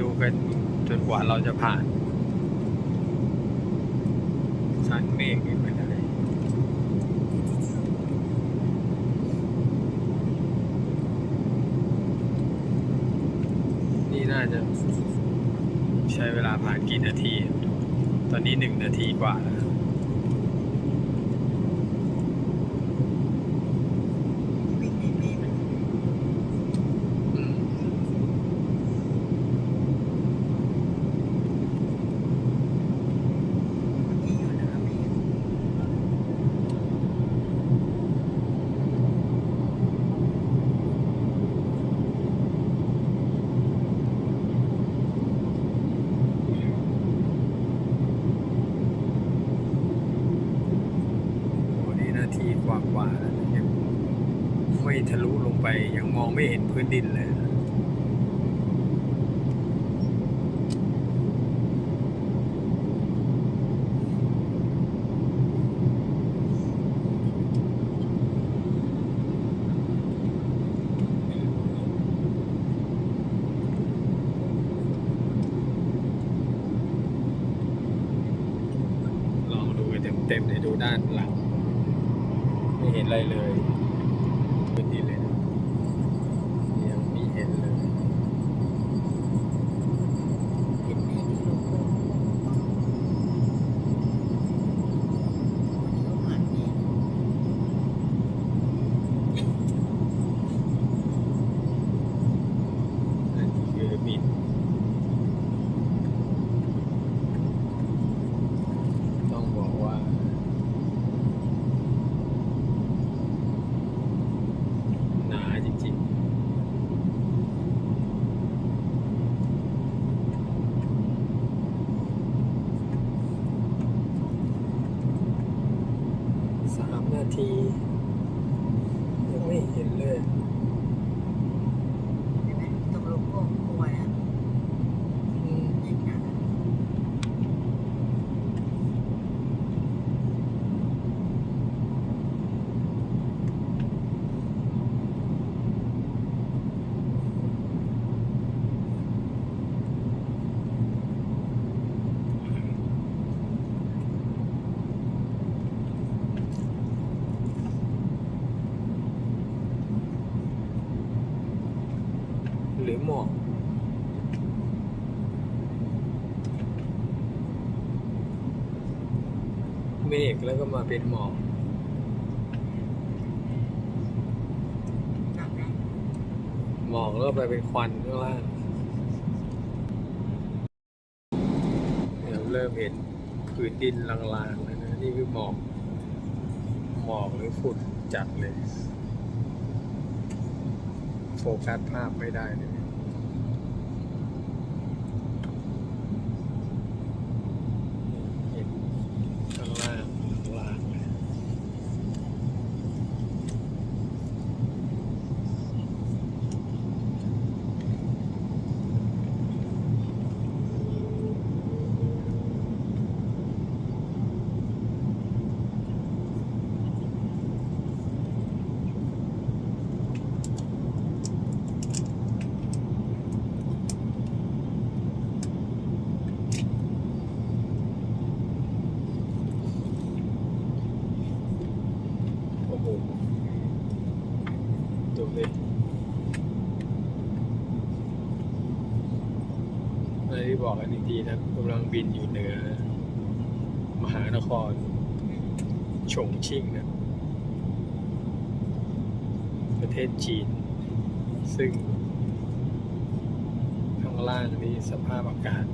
ดูกันจนกว่าเราจะผ่านชั้นเมฆไปได้นี่น่าจะ ใช้เวลาผ่านกี่นาที ตอนนี้หนึ่งนาทีกว่าแล้วครับ วิ่งในเมฆมัน อืม ที่อยู่เหนือเมฆ โอ้นี่นาทีกว่ากว่าแล้วนะยังไม่ทะลุลงไปยังมอง ไม่เห็นพื้นดินเลยลองดูเต็มเต็มๆเลยดูด้านหลัง ไม่เห็นอะไรเลยพื้นดินเลยนะยังไม่เห็นเลย เห็นเมฆที่ลงโค้งวันนี้ก็ผ่านเมฆ นั่นคือบิน ต้องบอกว่า หนาจริงๆสาม นาที ยังไม่เห็นเลย เห็นไหมตรงโลโก้กล้วยอะ อืม เมฆหนา ห รือหมอกเมฆแล้วก็มาเป็นหมอกหนักนะหมอกแล้วก็ไปเป็นควันข้างล่างเดี๋ยวเริ่มเห็นผืนดินลางๆแล้วนะนี่คือหมอก หมอกหรือฝุ่นจัดเลย โฟกัสภาพไม่ได้เลย เห็นข้างล่างข้างล่างเลย โอ้โหดูดิอะไรที่ บอกกันอีกทีนะกำลังบินอยู่เหนือ มหานครฉงชิ่งนะเป็นประเทศจีน ซึ่งข้างล่างนี้สภาพอากาศ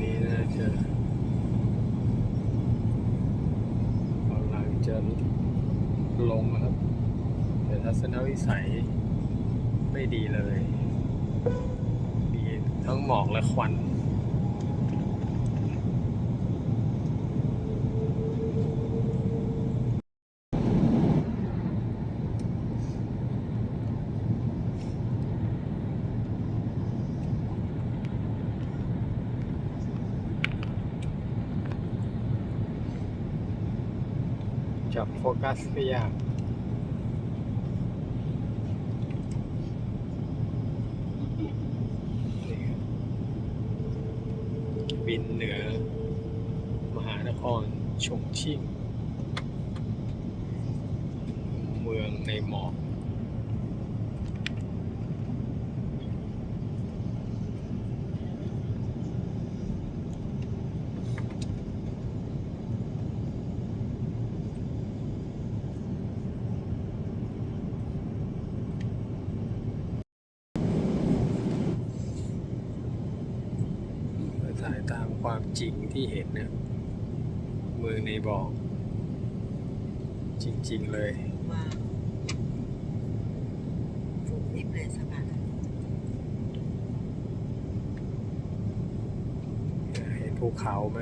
นี่น่าจะกำลังจะลงนะครับ แต่ทัศนวิสัยไม่ดีเลย มีทั้งหมอกและควัน จับโฟกัสไม่ยากนี่ครับบินเหนือ มหานครชงชิ่ง เมืองในหมอก ถ่ายตามความ จริงที่เห็นเนี่ยเมืองในบอก จริง ๆ เลยว่าสูงนิดเลยสะพานเห็นภูเขาไหม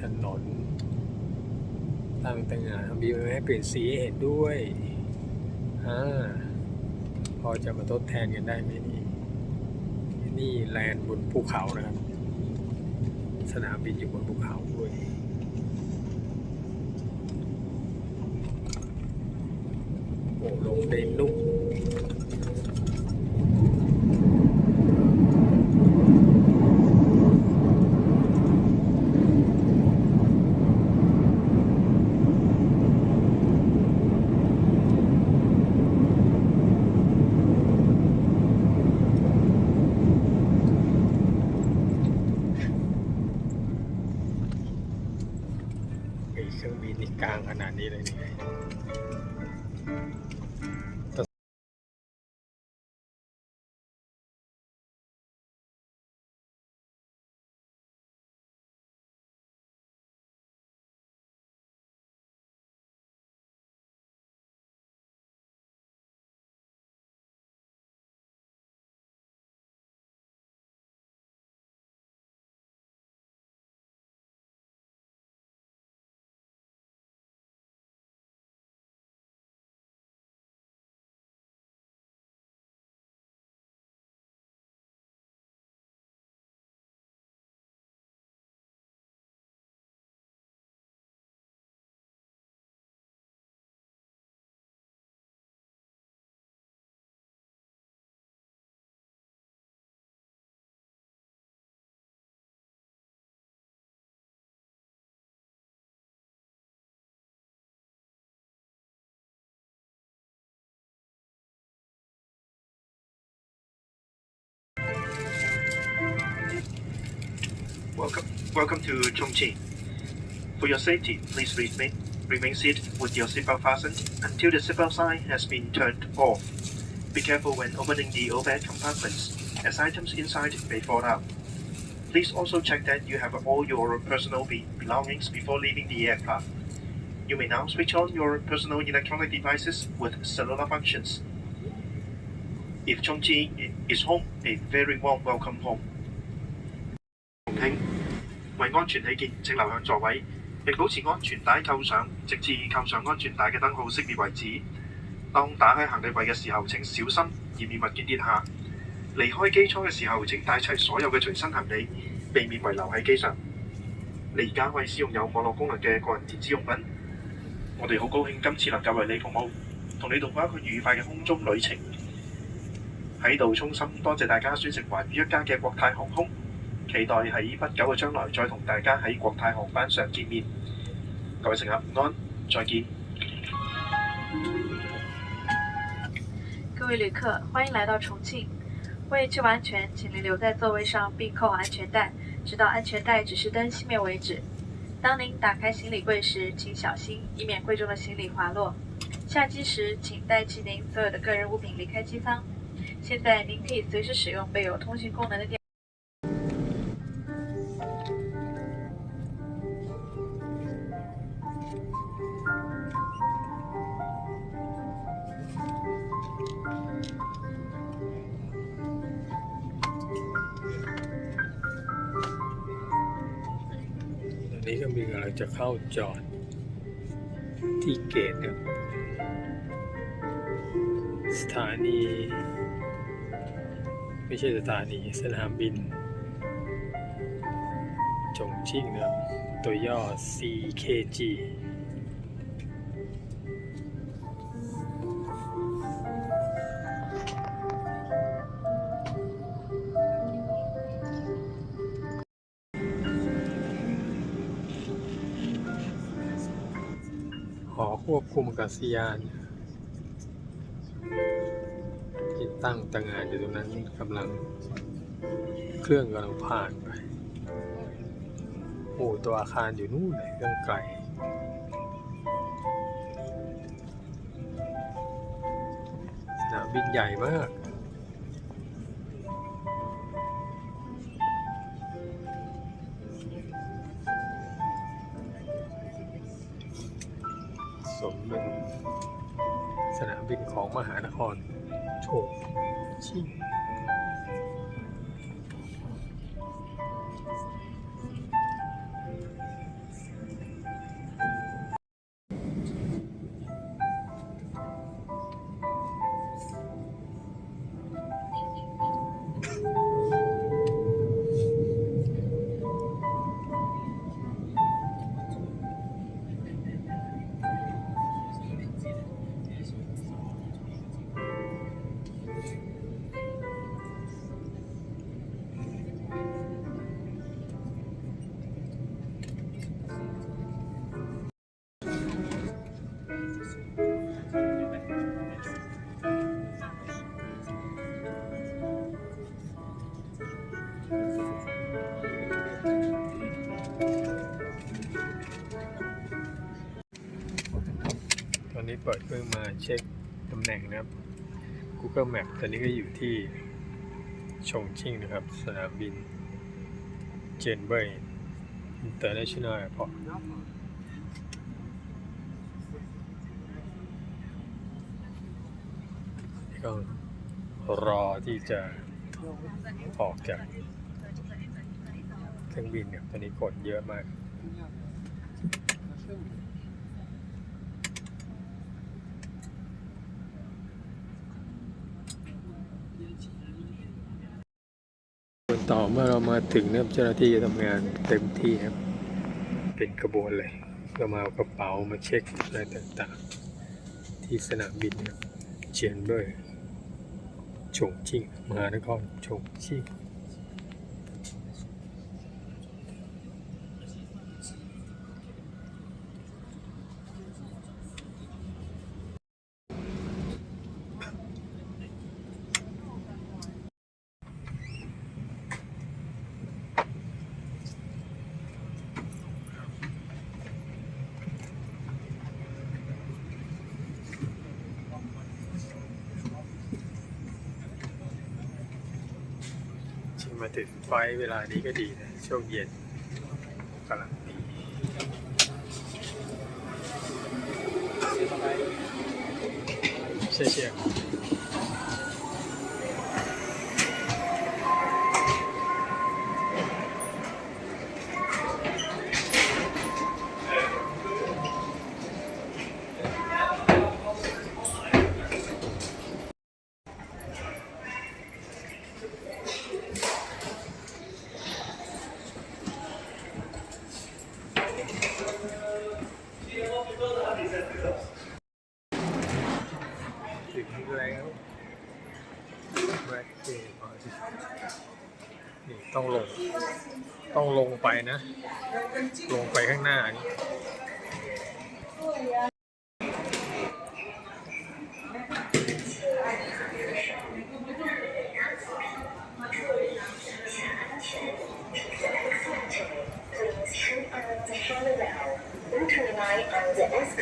ถนนตั้งแต่งานมีไว้ให้เปลี่ยนสีให้เห็นด้วยอ่าพอจะมาทดแทนกันได้ไหมนี่ นี่แลนด์บนภูเขานะครับ สนามบินอยู่บนภูเขาด้วยโอ้ลงได้นุ่ม Welcome, welcome to Chongqing. For your safety, please remain, remain seated with your seatbelt fastened until the seatbelt sign has been turned off. Be careful when opening the overhead compartments, as items inside may fall out. Please also check that you have all your personal be- belongings before leaving the aircraft. You may now switch on your personal electronic devices with cellular functions. If Chongqing is home, a very warm welcome home. 聽 為安全起見，請留向座位，並保持安全帶扣上，直至扣上安全帶嘅燈號熄滅為止。當打開行李櫃嘅時候，請小心，以免物件跌下。離開機艙嘅時候，請帶齊所有嘅隨身行李，避免遺留喺機上。你而家為使用有網絡功能嘅個人電子用品，我哋好高興今次能夠為你服務，同你度過一個愉快嘅空中旅程。喺度衷心多謝大家選乘環宇一家嘅國泰航空。 期待喺不久嘅將來再同大家喺國泰航班上見面。各位乘客午安，再見。各位旅客，欢迎来到重庆。 为确保安全，请您留在座位上并扣好安全带，直到安全带指示灯熄灭为止。当您打开行李柜时，请小心，以免柜中的行李滑落。下机时，请带齐您所有的个人物品离开机舱。现在您可以随时使用备有通讯功能的电。 ต นี้เครื่องบินกำลังจะเข้าจอด ที่เกตครับสถานี ไม่ใช่สถานีสนามบิน จงชิ่งนะครับตัวย่อ CKG ควบคุมกาศยานที่ตั้งต่างงานอยู่ตรงนั้นกำลังเครื่องกำลังผ่านไปโอ้ตัวอาคารอยู่นู่นเลยเครื่องไกลสนามบินใหญ่มาก ของมหานคร โฉงชิ่ง อนนี้เปิดเครื่องมาเช็คตำแหน่งนะครับ Google Map ตอนนี้ก็อยู่ที่ชงชิ่งนะครับ สนามบินเจนเบย์อินเตอร์เนชั่นแนลแอร์พอร์ตก็รอที่จะออกจากเครื่องบินเนี่ยตอนนี้กดเยอะมาก ส่วน ต่อเมื่อเรามาถึงเนี่ยเจ้าหน้าที่จะทำงานเต็มที่ครับ เป็นกระบวนเลยเรามาเอากระเป๋ามาเช็คอะไรต่างๆ ที่สนามบินครับเชียนเบอร์ฉงชิ่งมหานครฉงชิ่งที่ มาถึงไฟเวลานี้ก็ดีนะช่วงเย็นกำลังดี谢谢。 ถึงแล้วแบล็คเกมนี่ต้องลง ต้องลงไปนะ ลงไปข้างหน้านี่ จ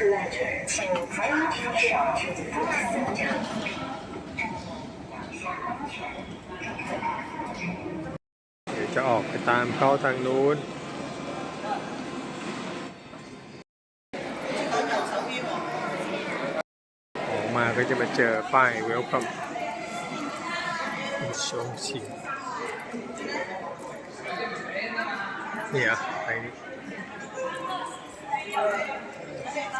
ะออกไปตามเข้าทางนู้นออกมาก็จะมาเจอป้าย Welcome ชงชิงเนี่ยไปนี่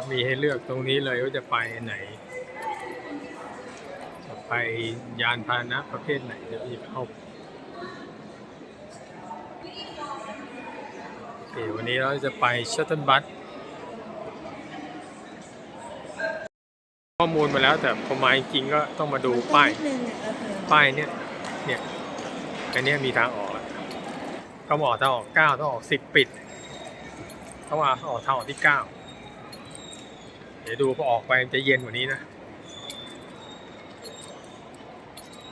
นะครับ มีให้เลือกตรงนี้เลยว่าจะไปไหน จะไปยานพาหนะประเภทไหนเดี๋ยวมีเข้าโอเควันนี้เราจะไปชัตเทิลบัสข้อมูลมาแล้วแต่พอมาจริงก็ต้องมาดูป้าย ป้ายเนี่ย เนี่ยอันเนี้ยมีทางออกอะเขาบอกทางออกเก้าต้องออกสิบปิดเขาว่าออกทางออกที่เก้า เดี๋ยวดูพอออกไปจะเย็นกว่านี้นะ